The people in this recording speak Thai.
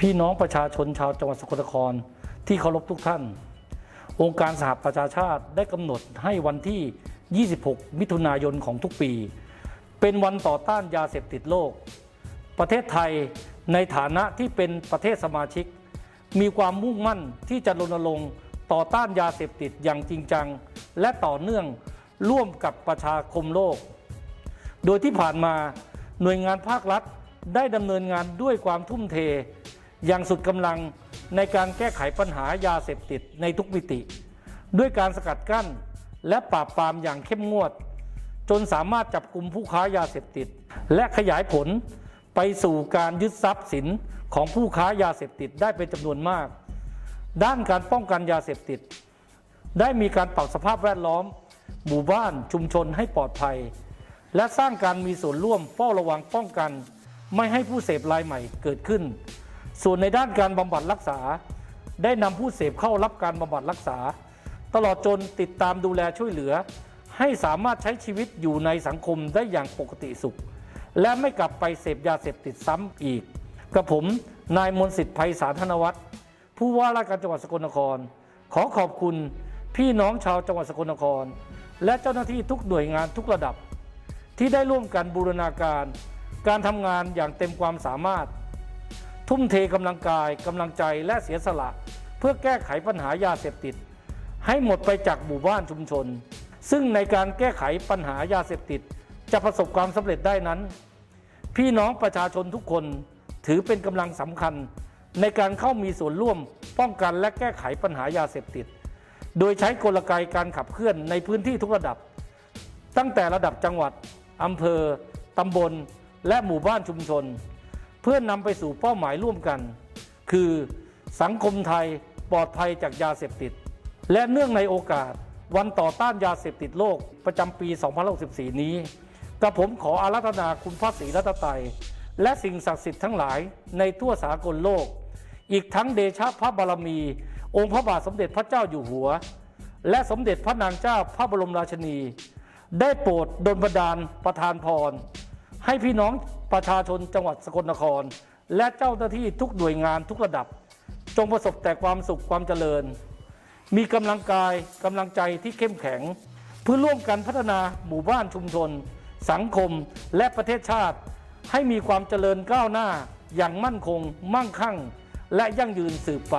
พี่น้องประชาชนชาวจังหวัดสกลนครที่เคารพทุกท่าน องค์การสหประชาชาติได้กำหนดให้วันที่ 26 มิถุนายนของทุกปี เป็นวันต่อต้านยาเสพติดโลก ประเทศไทยในฐานะที่เป็นประเทศสมาชิก มีความมุ่งมั่นที่จะรณรงค์ต่อต้านยาเสพติดอย่างจริงจัง และต่อเนื่องร่วมกับประชาคมโลก โดยที่ผ่านมาหน่วยงานภาครัฐได้ดำเนินงานด้วยความทุ่มเท อย่างสุดกำลังในการแก้ไขปัญหายาเสพติดในทุกมิติ ด้วยการสกัดกั้นและปราบปรามอย่างเข้มงวด จนสามารถจับกลุ่มผู้ค้ายาเสพติด และขยายผลไปสู่การยึดทรัพย์สินของผู้ค้ายาเสพติดได้เป็นจำนวนมาก ด้านการป้องกันยาเสพติด ได้มีการปรับสภาพแวดล้อม หมู่บ้านชุมชนให้ปลอดภัย และสร้างการมีส่วนร่วมเฝ้าระวังป้องกัน ไม่ให้ผู้เสพรายใหม่เกิดขึ้น ส่วนในด้านการบำบัดรักษา ได้นำผู้เสพเข้ารับการบำบัดรักษา ตลอดจนติดตามดูแลช่วยเหลือ ให้สามารถใช้ชีวิตอยู่ในสังคมได้อย่างปกติสุข และไม่กลับไปเสพยาเสพติดซ้ำอีกกับผมนายมนสิทธิ์ไพศาลธนวัฒน์ผู้ว่าราชการจังหวัดสกลนคร ขอขอบคุณพี่น้องชาวจังหวัดสกลนคร และเจ้าหน้าที่ทุกหน่วยงานทุกระดับ ที่ได้ร่วมกันบูรณาการ การทำงานอย่างเต็มความสามารถ ทุ่มเทกำลังกายกำลังใจและเสียสละ เพื่อแก้ไขปัญหายาเสพติด ให้หมดไปจากหมู่บ้านชุมชน ซึ่งในการแก้ไขปัญหายาเสพติด จะประสบความสำเร็จได้นั้น พี่น้องประชาชนทุกคนถือเป็นกำลังสำคัญ ในการเข้ามีส่วนร่วมป้องกันและแก้ไขปัญหายาเสพติด โดยใช้กลไกการขับเคลื่อนในพื้นที่ทุกระดับ ตั้งแต่ระดับจังหวัดอำเภอตำบล และหมู่บ้านชุมชน เพื่อนำไปสู่เป้าหมายร่วมกัน คือสังคมไทยปลอดภัยจากยาเสพติด และเนื่องในโอกาสวันต่อต้านยาเสพติดโลกประจำปี 2064 นี้กระผมขออารัธนาคุณพระศรีรัตนตรัยและสิ่งศักดิ์สิทธิ์ทั้งหลายในทั่วสากลโลก อีกทั้งเดชะพระบารมี องค์พระบาทสมเด็จพระเจ้าอยู่หัว และสมเด็จพระนางเจ้าพระบรมราชินี ได้โปรดดลบันดาลประทานพร ให้พี่น้อง ประชาชนจังหวัดสกลนคร และเจ้าหน้าที่ทุกหน่วยงานทุกระดับ จงประสบแต่ความสุขความเจริญ มีกำลังกายกำลังใจที่เข้มแข็ง เพื่อร่วมกันพัฒนาหมู่บ้านชุมชน สังคมและประเทศชาติ ให้มีความเจริญก้าวหน้าอย่างมั่นคง มั่งคั่ง และยั่งยืนสืบไป